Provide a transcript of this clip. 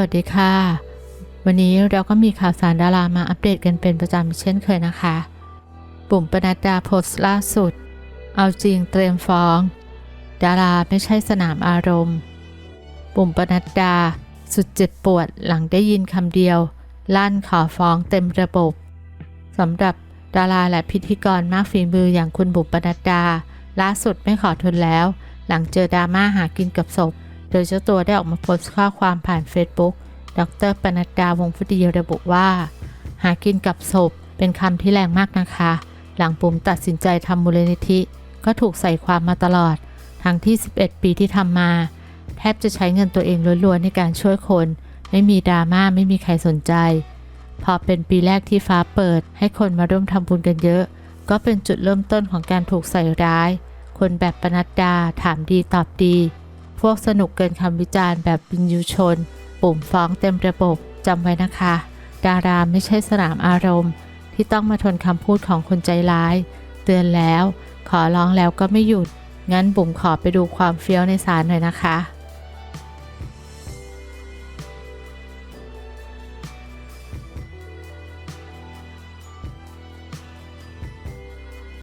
วัสดีค่ะ วันนี้เราก็มีข่าวสารดารามาอัปเดตกันเป็นประจำเช่นเคยนะคะ ปุ่มปนัดดาโพสต์ล่าสุด เอาจริงเตรียมฟ้อง ดาราไม่ใช่สนามอารมณ์ ปุ่มปนัดดา สุดเจ็บปวดหลังได้ยินคำเดียว ลั่นขอฟ้องเต็มระบบสำหรับดาราและพิธีกรมากฝีมืออย่างคุณบุ๋มปนัดดา ล่าสุดไม่ขอทนแล้ว หลังเจอดราม่าหากินกับศพ โดยเจ้าตัวได้ออกมาโพสต์ข้อความผ่าน Facebook ดรปนัดดาวงศ์พุดีระบุว่า หากินกับศพเป็นคำที่แรงมากนะคะ หลังปุ่มตัดสินใจทำมูลนิธิ ก็ถูกใส่ความมาตลอด ทั้งที่ 11 ปีที่ทำมา แทบจะใช้เงินตัวเองล้วนๆในการช่วยคน ไม่มีดราม่าไม่มีใครสนใจ พอเป็นปีแรกที่ฟ้าเปิด ให้คนมาร่วมทำบุญกันเยอะ ก็เป็นจุดเริ่มต้นของการถูกใส่ร้าย คนแบบปนัดดาถามดีตอบดี วกสนุกเกินคำวิจารณ์แบบบินยูชน ปุ่มฟ้องเต็มระบบจำไว้นะคะ ดาราไม่ใช่สนามอารมณ์ ที่ต้องมาทนคำพูดของคนใจร้าย เตือนแล้ว ขอร้องแล้วก็ไม่หยุด งั้นบุ๋มขอไปดูความเฟี้ยวในศาลหน่อยนะคะ